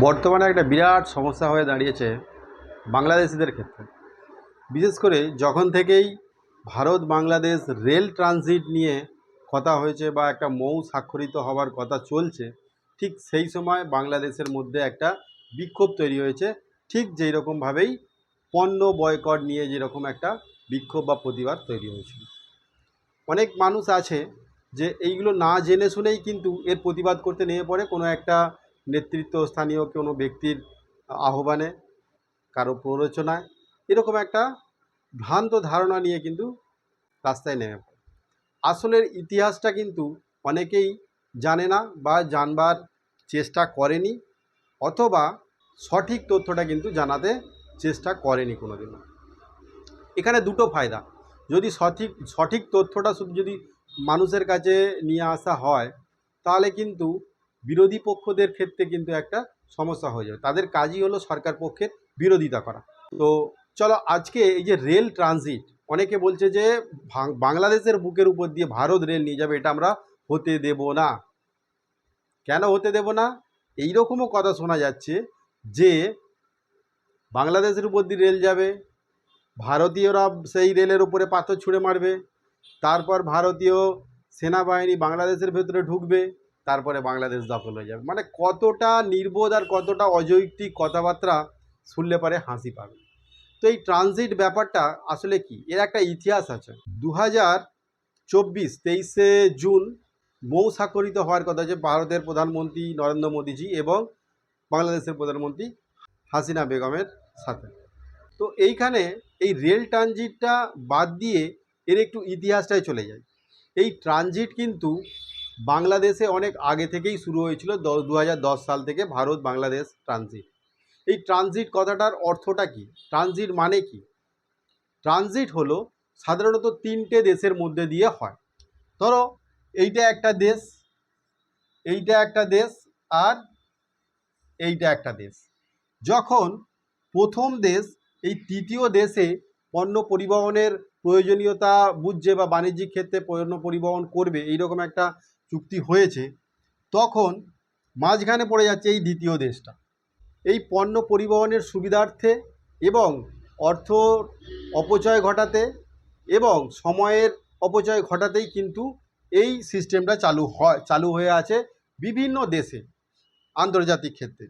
বর্তমানে একটা বিরাট সমস্যা হয়ে দাঁড়িয়েছে বাংলাদেশিদের ক্ষেত্রে। বিশেষ করে যখন থেকেই ভারত বাংলাদেশ রেল ট্রানজিট নিয়ে কথা হয়েছে বা একটা মৌ স্বাক্ষরিত হওয়ার কথা চলছে, ঠিক সেই সময় বাংলাদেশের মধ্যে একটা বিক্ষোভ তৈরি হয়েছে। ঠিক যেই রকমভাবেই পণ্য বয়কট নিয়ে যেরকম একটা বিক্ষোভ বা প্রতিবাদ তৈরি হয়েছিল। অনেক মানুষ আছে যে এইগুলো না জেনে শুনেই কিন্তু এর প্রতিবাদ করতে নেমে পড়ে কোনো একটা নেতৃত্ব স্থানীয় কোনো ব্যক্তির আহ্বানে, কারও প্ররোচনায়, এরকম একটা ভ্রান্ত ধারণা নিয়ে কিন্তু রাস্তায় নেমে পড়ে। আসলের ইতিহাসটা কিন্তু অনেকেই জানে না বা জানবার চেষ্টা করেনি অথবা সঠিক তথ্যটা কিন্তু জানাতে চেষ্টা করেনি কোনো কোনোদিনও। এখানে দুটো ফায়দা। যদি সঠিক সঠিক তথ্যটা শুধু যদি মানুষের কাছে নিয়ে আসা হয়, তাহলে কিন্তু বিরোধী পক্ষদের ক্ষেত্রে কিন্তু একটা সমস্যা হয়ে যাবে। তাদের কাজই হলো সরকার পক্ষের বিরোধিতা করা। তো চলো আজকে এই যে রেল ট্রানজিট, অনেকে বলছে যে বাংলাদেশের বুকের উপর দিয়ে ভারত রেল নিয়ে যাবে, এটা আমরা হতে দেব না। কেন হতে দেব না? এইরকমও কথা শোনা যাচ্ছে যে বাংলাদেশের উপর দিয়ে রেল যাবে, ভারতীয়রা সেই রেলের উপরে পাথর ছুঁড়ে মারবে, তারপর ভারতীয় সেনাবাহিনী বাংলাদেশের ভেতরে ঢুকবে। তারপরে বাংলাদেশ দখল হয়ে যাবে। মানে কতটা নির্বোধ আর কতটা অযৌক্তিক কথাবার্তা শুনলে পরে হাসি পাবে। তো এই ট্রানজিট ব্যাপারটা আসলে কি? এর একটা ইতিহাস আছে। দু হাজার চব্বিশ, তেইশে জুন মৌ স্বাক্ষরিত হওয়ার কথা যে ভারতের প্রধানমন্ত্রী নরেন্দ্র মোদীজি এবং বাংলাদেশের প্রধানমন্ত্রী হাসিনা বেগমের সাথে। তো এইখানে এই রেল ট্রানজিটটা বাদ দিয়ে এর একটু ইতিহাসটাই চলে যায় এই ট্রানজিট কিন্তু বাংলাদেশে অনেক আগে থেকেই শুরু হয়েছিল দু হাজার দশ সাল থেকে ভারত বাংলাদেশ ট্রানজিট এই ট্রানজিট কথাটার অর্থটা কি? ট্রানজিট মানে কি? ট্রানজিট হলো সাধারণত তিনটে দেশের মধ্যে দিয়ে হয়। ধরো, এইটা একটা দেশ, এইটা একটা দেশ আর এইটা একটা দেশ। যখন প্রথম দেশ, এই তৃতীয় দেশে পণ্য পরিবহনের প্রয়োজনীয়তা বুঝছে বা বাণিজ্যিক ক্ষেত্রে পণ্য পরিবহন করবে, এইরকম একটা চুক্তি হয়েছে, তখন মাঝখানে পড়ে যাচ্ছে এই দ্বিতীয় দেশটা। এই পণ্য পরিবহনের সুবিধার্থে এবং অর্থ অপচয় ঘটাতে এবং সময়ের অপচয় ঘটাতেই কিন্তু এই সিস্টেমটা চালু হয়, চালু হয়ে আছে বিভিন্ন দেশে, আন্তর্জাতিক ক্ষেত্রে।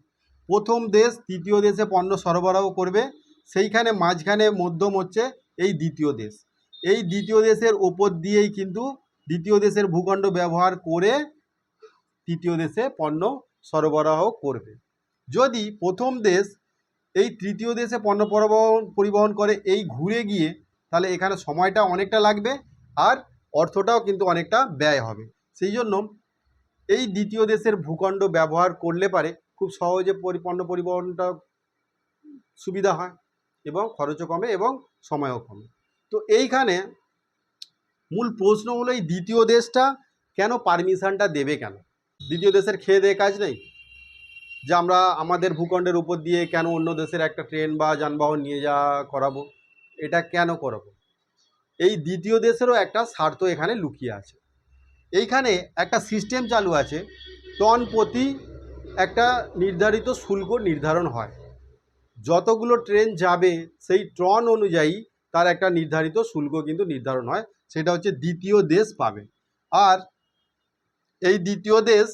প্রথম দেশ তৃতীয় দেশে পণ্য সরবরাহ করবে, সেইখানে মাঝখানে মধ্যম হচ্ছে এই দ্বিতীয় দেশ। এই দ্বিতীয় দেশের ওপর দিয়েই কিন্তু দ্বিতীয় দেশের ভূখণ্ড ব্যবহার করে তৃতীয় দেশে পণ্য সরবরাহ করবে। যদি প্রথম দেশ এই তৃতীয় দেশে পণ্য পরিবহন পরিবহন করে এই ঘুরে গিয়ে, তাহলে এখানে সময়টা অনেকটা লাগবে আর অর্থটাও কিন্তু অনেকটা ব্যয় হবে। সেই জন্য এই দ্বিতীয় দেশের ভূখণ্ড ব্যবহার করলে পারে খুব সহজে পণ্য পরিবহনটা সুবিধা হয় এবং খরচও কমে এবং সময়ও কমে। তো এইখানে মূল প্রশ্ন হলো এই দ্বিতীয় দেশটা কেন পারমিশনটা দেবে কেন? দ্বিতীয় দেশের খেয়ে দেয়ে কাজ নেই? যে আমরা আমাদের ভূখণ্ডের উপর দিয়ে কেন অন্য দেশের একটা ট্রেন বা যানবাহন নিয়ে যাওয়া করাবো, এটা কেন করাবো? এই দ্বিতীয় দেশেরও একটা স্বার্থ এখানে লুকিয়ে আছে। এইখানে একটা সিস্টেম চালু আছে, টন প্রতি একটা নির্ধারিত শুল্ক নির্ধারণ হয়। যতগুলো ট্রেন যাবে, সেই ট্রন অনুযায়ী তার একটা নির্ধারিত শুল্ক কিন্তু নির্ধারণ হয়, সেটা হচ্ছে দ্বিতীয় দেশ পাবে। আর এই দ্বিতীয় দেশ,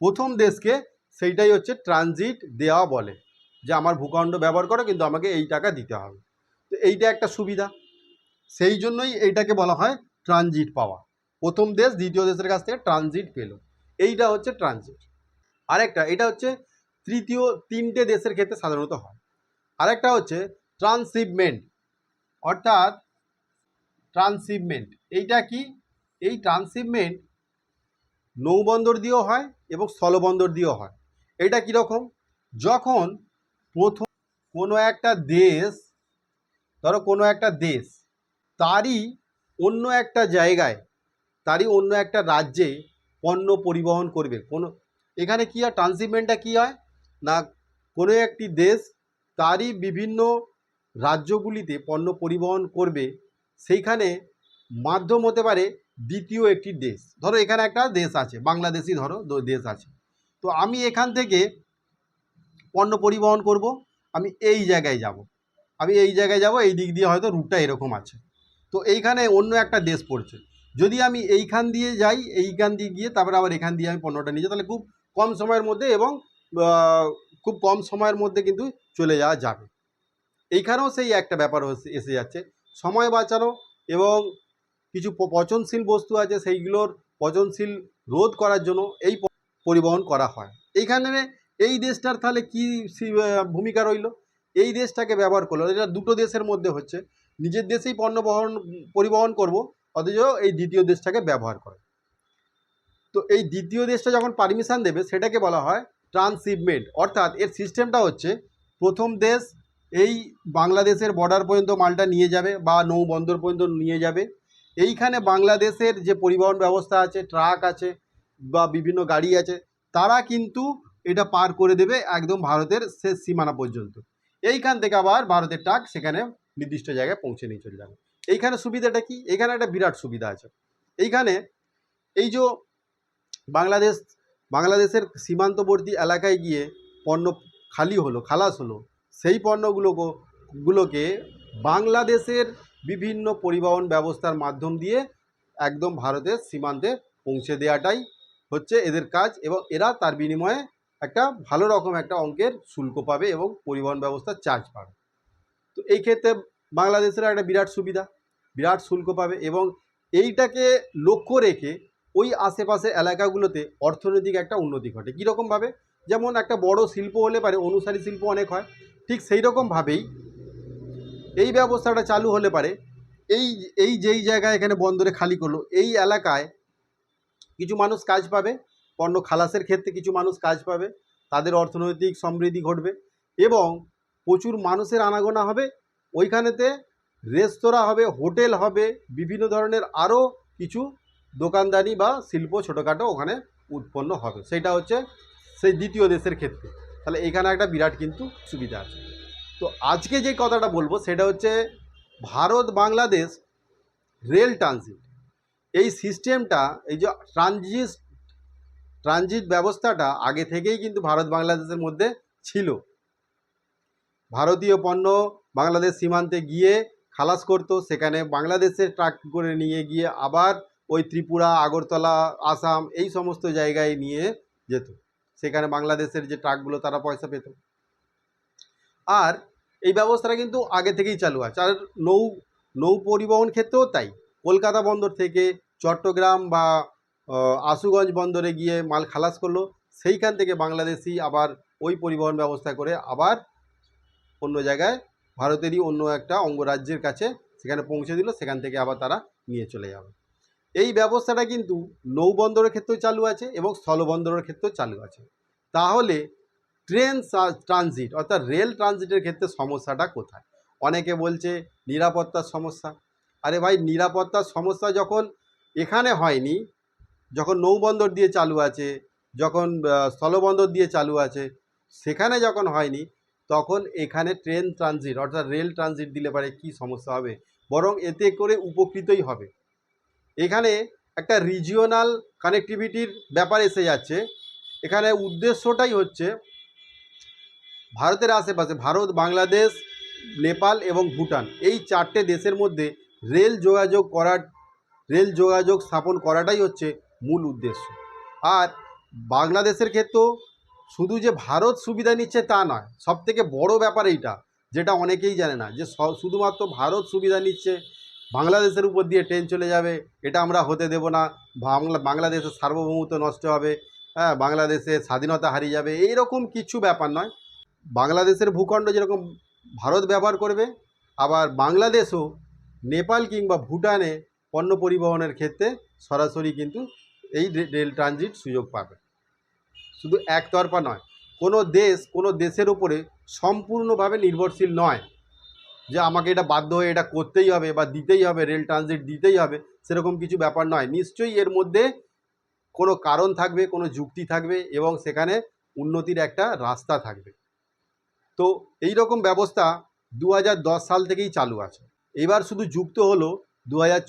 প্রথম দেশকে সেইটাই হচ্ছে ট্রানজিট দেওয়া বলে, যে আমার ভূখণ্ড ব্যবহার করো, কিন্তু আমাকে এই টাকা দিতে হবে। তো এইটা একটা সুবিধা। সেই জন্যই এইটাকে বলা হয় ট্রানজিট পাওয়া প্রথম দেশ দ্বিতীয় দেশের কাছ থেকে ট্রানজিট পেল। এইটা হচ্ছে ট্রানজিট আরেকটা, এটা হচ্ছে তৃতীয় তিনটে দেশের ক্ষেত্রে সাধারণত হয়। আরেকটা হচ্ছে ট্রান্সশিপমেন্ট অর্থাৎ ট্রান্সশিপমেন্ট এইটা কি? এই ট্রান্সশিপমেন্ট নৌবন্দর দিয়েও হয় এবং স্থলবন্দর দিয়েও হয়। এটা কীরকম? যখন প্রথম কোনো একটা দেশ, ধরো কোনো একটা দেশ তারই অন্য একটা জায়গায়, তারই অন্য একটা রাজ্যে পণ্য পরিবহন করবে। কোনো, এখানে কী হয়? ট্রান্সশিপমেন্টটা কী হয়? না, কোনো একটি দেশ তারই বিভিন্ন রাজ্যগুলিতে পণ্য পরিবহন করবে, সেইখানে মাধ্যম হতে পারে দ্বিতীয় একটি দেশ। ধরো এখানে একটা দেশ আছে বাংলাদেশি ধরো দেশ আছে। তো আমি এখান থেকে পণ্য পরিবহন করব, আমি এই জায়গায় যাব। আমি এই জায়গায় যাব, এই দিক দিয়ে হয়তো রুটটা এরকম আছে। তো এইখানে অন্য একটা দেশ পড়ছে। যদি আমি এইখান দিয়ে যাই, এইখান দিয়ে গিয়ে তারপরে আবার এখান দিয়ে আমি পণ্যটা নিয়ে যাই, তাহলে খুব কম সময়ের মধ্যে এবং খুব কম সময়ের মধ্যে কিন্তু চলে যাওয়া যাবে। এইখানেও সেই একটা ব্যাপার এসে যাচ্ছে। সময় বাঁচানো এবং কিছু পচনশীল বস্তু আছে, সেইগুলোর পচনশীল রোধ করার জন্য এই পরিবহন করা হয়। এইখানে এই দেশটার তাহলে কি ভূমিকা রইল? এই দেশটাকে ব্যবহার করল। এটা দুটো দেশের মধ্যে হচ্ছে। নিজের দেশেই পণ্য বহন, পরিবহন করব, অথচ এই দ্বিতীয় দেশটাকে ব্যবহার করে। তো এই দ্বিতীয় দেশটা যখন পারমিশন দেবে, সেটাকে বলা হয় ট্রান্সশিপমেন্ট অর্থাৎ এর সিস্টেমটা হচ্ছে, প্রথম দেশ এই বাংলাদেশের বর্ডার পর্যন্ত মালটা নিয়ে যাবে বা নৌ বন্দর পর্যন্ত নিয়ে যাবে। এইখানে বাংলাদেশের যে পরিবহন ব্যবস্থা আছে ট্রাক আছে বা বিভিন্ন গাড়ি আছে, তারা কিন্তু এটা পার করে দেবে একদম ভারতের শেষ সীমানা পর্যন্ত। এইখান থেকে আবার ভারতের ট্রাক সেখানে নির্দিষ্ট জায়গায় পৌঁছে নিয়ে চলে যাবে। এইখানে সুবিধাটা কি? এখানে একটা বিরাট সুবিধা আছে। এইখানে এই যে বাংলাদেশ, বাংলাদেশের সীমান্তবর্তী এলাকায় গিয়ে পণ্য খালি হলো, খালাস হলো সেই পণ্যগুলো গুলোকে বাংলাদেশের বিভিন্ন পরিবহন ব্যবস্থার মাধ্যম দিয়ে একদম ভারতের সীমান্তে পৌঁছে দেওয়াটাই হচ্ছে এদের কাজ এবং এরা তার বিনিময়ে একটা ভালো রকম একটা অঙ্কের শুল্ক পাবে এবং পরিবহন ব্যবস্থার চার্জ পাবে। তো এই ক্ষেত্রে বাংলাদেশের একটা বিরাট সুবিধা, বিরাট শুল্ক পাবে এবং এইটাকে লক্ষ্য রেখে ওই আশেপাশে এলাকাগুলোতে অর্থনৈতিক একটা উন্নতি ঘটে। কীরকমভাবে? যেমন একটা বড় শিল্প হলে পারে, অনুসারী শিল্প অনেক হয় ঠিক সেই রকমভাবেই এই ব্যবস্থাটা চালু হলে পারে। এই এই যেই জায়গায় এখানে বন্দরে খালি করল, এই এলাকায় কিছু মানুষ কাজ পাবে, পণ্য খালাসের ক্ষেত্রে কিছু মানুষ কাজ পাবে, তাদের অর্থনৈতিক সমৃদ্ধি ঘটবে এবং প্রচুর মানুষের আনাগোনা হবে। ওইখানেতে রেস্তোরাঁ হবে, হোটেল হবে, বিভিন্ন ধরনের আরও কিছু দোকানদারি বা শিল্প ছোটোখাটো ওখানে উৎপন্ন হবে। সেটা হচ্ছে সেই দ্বিতীয় দেশের ক্ষেত্রে। তাহলে এখানে একটা বিরাট কিন্তু সুবিধা আছে। তো আজকে যে কথাটা বলব সেটা হচ্ছে ভারত বাংলাদেশ রেল ট্রানজিট। এই সিস্টেমটা, এই যে ট্রানজিট ট্রানজিট ব্যবস্থাটা আগে থেকেই কিন্তু ভারত বাংলাদেশের মধ্যে ছিল। ভারতীয় পণ্য বাংলাদেশ সীমান্তে গিয়ে খালাস করতো, সেখানে বাংলাদেশের ট্রাক করে নিয়ে গিয়ে আবার ওই ত্রিপুরা, আগরতলা, আসাম এই সমস্ত জায়গায় নিয়ে যেত। সেখানে বাংলাদেশের যে ট্রাকগুলো তারা পয়সা পেত। আর এই ব্যবস্থাটা কিন্তু আগে থেকেই চালু আছে। আর নৌ নৌ পরিবহন ক্ষেত্রেও তাই। কলকাতা বন্দর থেকে চট্টগ্রাম বা আশুগঞ্জ বন্দরে গিয়ে মাল খালাস করল। সেইখান থেকে বাংলাদেশি আবার ওই পরিবহন ব্যবস্থা করে আবার অন্য জায়গায় ভারতেরই অন্য একটা অঙ্গরাজ্যের কাছে সেখানে পৌঁছে দিল। সেখান থেকে আবার তারা নিয়ে চলে যাবে। এই ব্যবস্থাটা কিন্তু নৌবন্দরের ক্ষেত্রেও চালু আছে এবং স্থলবন্দরের ক্ষেত্রেও চালু আছে। তাহলে ট্রেন ট্রানজিট অর্থাৎ রেল ট্রানজিটের ক্ষেত্রে সমস্যাটা কোথায়? অনেকে বলছে নিরাপত্তার সমস্যা। আরে ভাই, নিরাপত্তার সমস্যা যখন এখানে হয়নি, যখন নৌবন্দর দিয়ে চালু আছে, যখন স্থলবন্দর দিয়ে চালু আছে, সেখানে যখন হয়নি, তখন এখানে ট্রেন ট্রানজিট অর্থাৎ রেল ট্রানজিট দিলে পারে কি সমস্যা হবে? বরং এতে করে উপকৃতই হবে। এখানে একটা রিজিওনাল কানেক্টিভিটির ব্যাপার এসে যাচ্ছে। এখানে উদ্দেশ্যটাই হচ্ছে ভারতের আশেপাশে, ভারত, বাংলাদেশ, নেপাল এবং ভুটান, এই চারটে দেশের মধ্যে রেল যোগাযোগ করার, রেল যোগাযোগ স্থাপন করাটাই হচ্ছে মূল উদ্দেশ্য। আর বাংলাদেশের ক্ষেত্রেও শুধু যে ভারত সুবিধা নিচ্ছে তা নয় সব থেকে বড় ব্যাপার এইটা, যেটা অনেকেই জানে না, যে শুধুমাত্র ভারত সুবিধা নিচ্ছে বাংলাদেশের উপর দিয়ে ট্রেন চলে যাবে, এটা আমরা হতে দেব না। বাংলা, বাংলাদেশের সার্বভৌমত্ব নষ্ট হবে হ্যাঁ বাংলাদেশের স্বাধীনতা হারিয়ে যাবে, এইরকম কিছু ব্যাপার নয়। বাংলাদেশের ভূখণ্ড যেরকম ভারত ব্যবহার করবে, আবার বাংলাদেশও নেপাল কিংবা ভুটানে পণ্য পরিবহনের ক্ষেত্রে সরাসরি কিন্তু এই রেল ট্রানজিট সুযোগ পাবে। শুধু একতরফা নয়, কোনো দেশ কোনো দেশের উপরে সম্পূর্ণভাবে নির্ভরশীল নয়। যে আমাকে এটা বাধ্য হয়ে এটা করতেই হবে বা দিতেই হবে, রেল ট্রানজিট দিতেই হবে, সেরকম কিছু ব্যাপার নয়। নিশ্চয়ই এর মধ্যে কোনো কারণ থাকবে, কোনো যুক্তি থাকবে এবং সেখানে উন্নতির একটা রাস্তা থাকবে। তো এই রকম ব্যবস্থা দু হাজার দশ সাল থেকেই চালু আছে। এবার শুধু যুক্ত হলো দু হাজার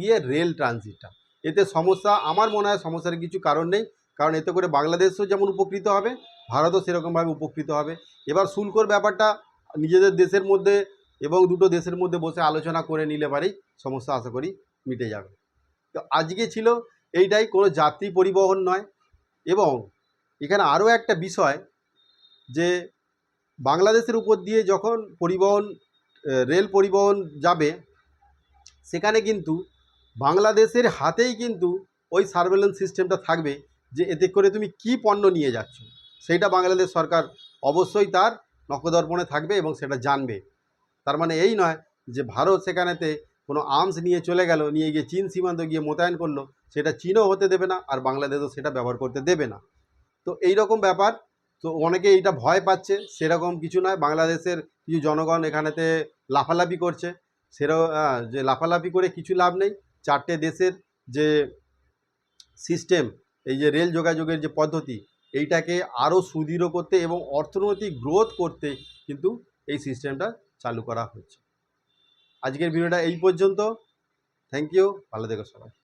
গিয়ে রেল ট্রানজিটটা এতে সমস্যা, আমার মনে হয় সমস্যার কিছু কারণ নেই, কারণ এতে করে বাংলাদেশও যেমন উপকৃত হবে, ভারতও সেরকমভাবে উপকৃত হবে। এবার শুল্কর ব্যাপারটা নিজেদের দেশের মধ্যে এবং দুটো দেশের মধ্যে বসে আলোচনা করে নিলে পারেই সমস্যা আশা করি মিটে যাবে। তো আজকে ছিল এইটাই, কোনো যাত্রী পরিবহন নয় এবং এখানে আরও একটা বিষয় যে বাংলাদেশের উপর দিয়ে যখন পরিবহন রেল পরিবহন যাবে, সেখানে কিন্তু বাংলাদেশের হাতেই কিন্তু ওই সার্ভেলেন্স সিস্টেমটা থাকবে যে এতে করে তুমি কি পণ্য নিয়ে যাচ্ছ। সেইটা বাংলাদেশ সরকার অবশ্যই তার নকদর্পণে থাকবে এবং সেটা জানবে। তার মানে এই নয় যে ভারত সেখানেতে কোনো আর্মস নিয়ে চলে গেল, নিয়ে গিয়ে চীন সীমান্ত গিয়ে মোতায়েন করল, সেটা চীনও হতে দেবে না আর বাংলাদেশও সেটা ব্যবহার করতে দেবে না। তো এই রকম ব্যাপার, তো অনেকে এইটা ভয় পাচ্ছে, সেরকম কিছু নয়। বাংলাদেশের কিছু জনগণ এখানেতে লাফালাফি করছে সেরকম যে লাফালাফি করে কিছু লাভ নেই। চারটে দেশের যে সিস্টেম এই যে রেল যোগাযোগের যে পদ্ধতি, এইটাকে আরও সুদৃঢ় করতে এবং অর্থনৈতিক গ্রোথ করতে কিন্তু এই সিস্টেমটা চালু করা হয়েছে। আজকের ভিডিওটা এই পর্যন্ত। থ্যাংক ইউ ভালো থেকো সবাই।